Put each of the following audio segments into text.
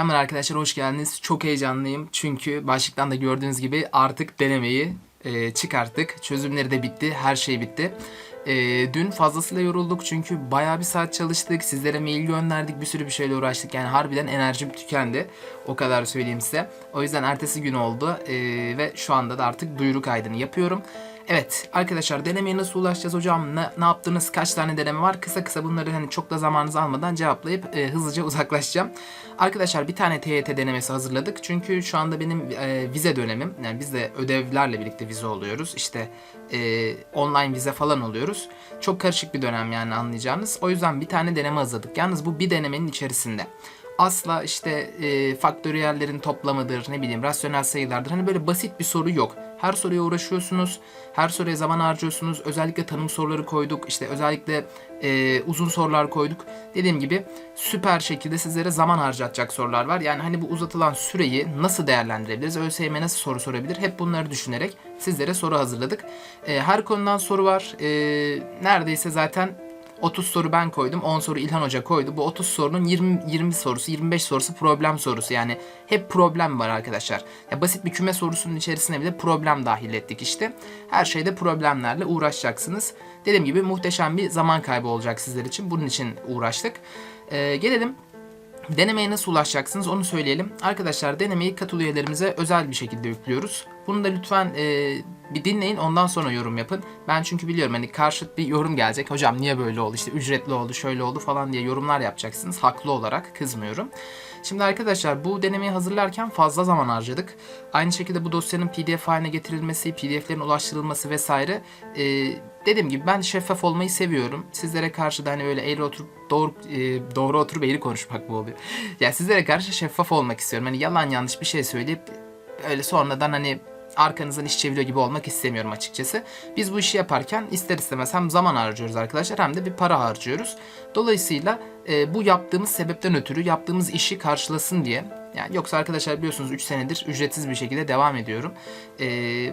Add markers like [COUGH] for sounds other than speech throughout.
Selamlar arkadaşlar, hoş geldiniz. Çok heyecanlıyım çünkü başlıktan da gördüğünüz gibi artık denemeyi e, çıkarttık. Çözümleri de bitti, her şey bitti. E, dün fazlasıyla yorulduk çünkü bayağı bir saat çalıştık. Sizlere mail gönderdik, bir sürü bir şeyle uğraştık. Yani harbiden enerjim tükendi. O kadar söyleyeyim size. O yüzden ertesi gün oldu e, ve şu anda da artık duyuru kaydını yapıyorum. Evet arkadaşlar denemeye nasıl ulaşacağız hocam? Ne, ne yaptınız? Kaç tane deneme var? Kısa kısa bunları hani çok da zamanınızı almadan cevaplayıp e, hızlıca [LAUGHS] uzaklaşacağım. Arkadaşlar bir tane TYT denemesi hazırladık. Çünkü şu anda benim e, vize dönemim. Yani biz de ödevlerle birlikte vize oluyoruz. İşte e, online vize falan oluyoruz. Çok karışık bir dönem yani anlayacağınız. O yüzden bir tane deneme hazırladık. Yalnız bu bir denemenin içerisinde asla işte e, faktöriyellerin toplamıdır, ne bileyim rasyonel sayılardır. Hani böyle basit bir soru yok. Her soruya uğraşıyorsunuz, her soruya zaman harcıyorsunuz. Özellikle tanım soruları koyduk, işte özellikle e, uzun sorular koyduk. Dediğim gibi süper şekilde sizlere zaman harcatacak sorular var. Yani hani bu uzatılan süreyi nasıl değerlendirebiliriz, ÖSYM nasıl soru sorabilir hep bunları düşünerek sizlere soru hazırladık. E, her konudan soru var. E, neredeyse zaten 30 soru ben koydum, 10 soru İlhan Hoca koydu. Bu 30 sorunun 20 20 sorusu, 25 sorusu problem sorusu. Yani hep problem var arkadaşlar. Ya basit bir küme sorusunun içerisine bile problem dahil ettik işte. Her şeyde problemlerle uğraşacaksınız. Dediğim gibi muhteşem bir zaman kaybı olacak sizler için. Bunun için uğraştık. Ee, gelelim Denemeye nasıl ulaşacaksınız onu söyleyelim. Arkadaşlar denemeyi katıl üyelerimize özel bir şekilde yüklüyoruz. Bunu da lütfen e, bir dinleyin ondan sonra yorum yapın. Ben çünkü biliyorum hani karşıt bir yorum gelecek. Hocam niye böyle oldu işte ücretli oldu şöyle oldu falan diye yorumlar yapacaksınız. Haklı olarak kızmıyorum. Şimdi arkadaşlar bu denemeyi hazırlarken fazla zaman harcadık. Aynı şekilde bu dosyanın pdf haline getirilmesi, pdf'lerin ulaştırılması vesaire. E, dediğim gibi ben şeffaf olmayı seviyorum. Sizlere karşı da hani öyle eğri oturup doğru e, doğru oturup eğri konuşmak bu oluyor. Yani sizlere karşı şeffaf olmak istiyorum. Hani yalan yanlış bir şey söyleyip öyle sonradan hani arkanızdan iş çeviriyor gibi olmak istemiyorum açıkçası. Biz bu işi yaparken ister istemez hem zaman harcıyoruz arkadaşlar hem de bir para harcıyoruz. Dolayısıyla e, bu yaptığımız sebepten ötürü yaptığımız işi karşılasın diye yani yoksa arkadaşlar biliyorsunuz 3 senedir ücretsiz bir şekilde devam ediyorum. E,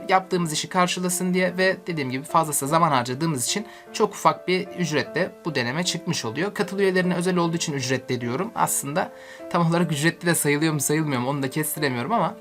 yaptığımız işi karşılasın diye ve dediğim gibi fazlası zaman harcadığımız için çok ufak bir ücretle bu deneme çıkmış oluyor. Katıl üyelerine özel olduğu için ücretli diyorum. Aslında tam olarak ücretli de sayılıyor mu sayılmıyor mu onu da kestiremiyorum ama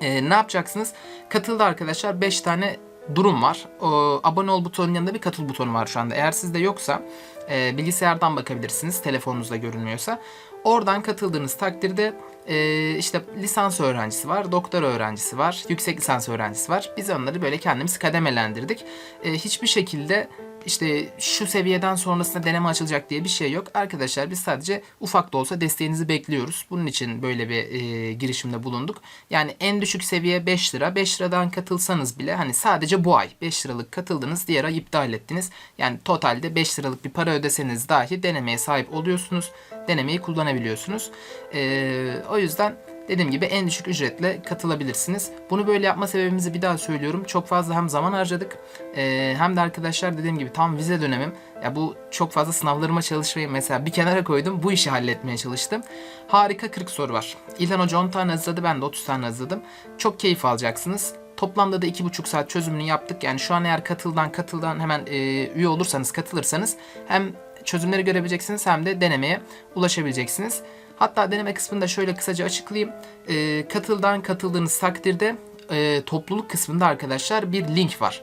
e, ne yapacaksınız? Katıldı arkadaşlar 5 tane durum var. O, abone ol butonunun yanında bir katıl butonu var şu anda. Eğer sizde yoksa e, bilgisayardan bakabilirsiniz telefonunuzda görünmüyorsa. Oradan katıldığınız takdirde e, işte lisans öğrencisi var, doktor öğrencisi var, yüksek lisans öğrencisi var. Biz onları böyle kendimiz kademelendirdik. E, hiçbir şekilde işte şu seviyeden sonrasında deneme açılacak diye bir şey yok. Arkadaşlar biz sadece ufak da olsa desteğinizi bekliyoruz. Bunun için böyle bir e, girişimde bulunduk. Yani en düşük seviye 5 lira. 5 liradan katılsanız bile hani sadece bu ay 5 liralık katıldınız. Diğer ay iptal ettiniz. Yani totalde 5 liralık bir para ödeseniz dahi denemeye sahip oluyorsunuz. Denemeyi kullanabiliyorsunuz. E, o yüzden Dediğim gibi en düşük ücretle katılabilirsiniz. Bunu böyle yapma sebebimizi bir daha söylüyorum. Çok fazla hem zaman harcadık e, hem de arkadaşlar dediğim gibi tam vize dönemim. Ya bu çok fazla sınavlarıma çalışmayı mesela bir kenara koydum. Bu işi halletmeye çalıştım. Harika 40 soru var. İlhan Hoca 10 tane hazırladı. Ben de 30 tane hazırladım. Çok keyif alacaksınız. Toplamda da 2,5 saat çözümünü yaptık. Yani şu an eğer katıldan katıldan hemen e, üye olursanız katılırsanız hem çözümleri görebileceksiniz hem de denemeye ulaşabileceksiniz. Hatta deneme kısmını da şöyle kısaca açıklayayım. E, katıldan katıldığınız takdirde e, topluluk kısmında arkadaşlar bir link var.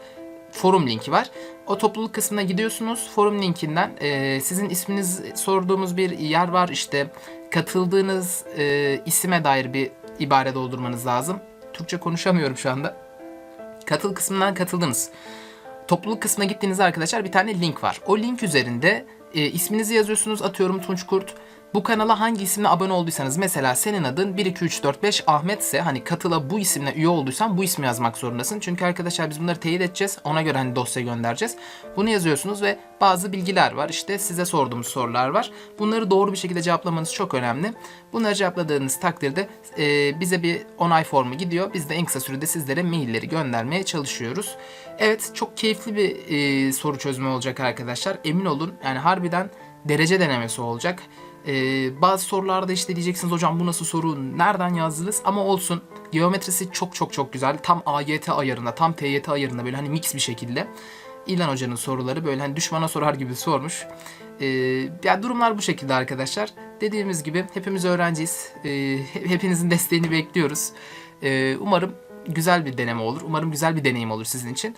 Forum linki var. O topluluk kısmına gidiyorsunuz. Forum linkinden e, sizin isminiz sorduğumuz bir yer var. İşte katıldığınız e, isime dair bir ibare doldurmanız lazım. Türkçe konuşamıyorum şu anda. Katıl kısmından katıldınız. Topluluk kısmına gittiğinizde arkadaşlar bir tane link var. O link üzerinde e, isminizi yazıyorsunuz. Atıyorum Tunç Kurt. Bu kanala hangi isimle abone olduysanız mesela senin adın 1 2 3 4 5 Ahmet ise hani katıla bu isimle üye olduysan bu ismi yazmak zorundasın. Çünkü arkadaşlar biz bunları teyit edeceğiz. Ona göre hani dosya göndereceğiz. Bunu yazıyorsunuz ve bazı bilgiler var. İşte size sorduğumuz sorular var. Bunları doğru bir şekilde cevaplamanız çok önemli. Bunları cevapladığınız takdirde e, bize bir onay formu gidiyor. Biz de en kısa sürede sizlere mailleri göndermeye çalışıyoruz. Evet çok keyifli bir e, soru çözümü olacak arkadaşlar. Emin olun yani harbiden derece denemesi olacak. Ee, bazı sorularda işte diyeceksiniz hocam bu nasıl soru nereden yazdınız ama olsun geometrisi çok çok çok güzel tam AYT ayarında tam TYT ayarında böyle hani mix bir şekilde İlhan Hoca'nın soruları böyle hani düşmana sorar gibi sormuş. Ee, yani durumlar bu şekilde arkadaşlar. dediğimiz gibi hepimiz öğrenciyiz. E, he- hepinizin desteğini bekliyoruz. E, umarım güzel bir deneme olur. Umarım güzel bir deneyim olur sizin için.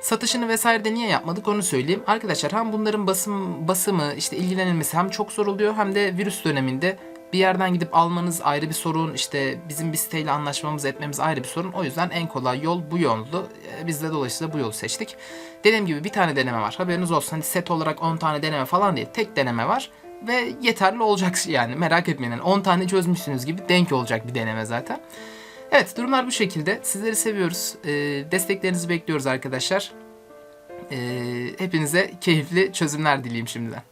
Satışını vesaire de niye yapmadık onu söyleyeyim. Arkadaşlar hem bunların basım basımı işte ilgilenilmesi hem çok zor oluyor hem de virüs döneminde bir yerden gidip almanız ayrı bir sorun. işte bizim bir siteyle anlaşmamız etmemiz ayrı bir sorun. O yüzden en kolay yol bu yoldu. Ee, Biz de dolayısıyla bu yolu seçtik. Dediğim gibi bir tane deneme var. Haberiniz olsun. Hani set olarak 10 tane deneme falan değil. Tek deneme var. Ve yeterli olacak [LAUGHS] yani merak etmeyin. Yani 10 tane çözmüşsünüz gibi denk olacak bir deneme zaten. Evet durumlar bu şekilde. Sizleri seviyoruz. Ee, desteklerinizi bekliyoruz arkadaşlar. Ee, hepinize keyifli çözümler dileyim şimdiden.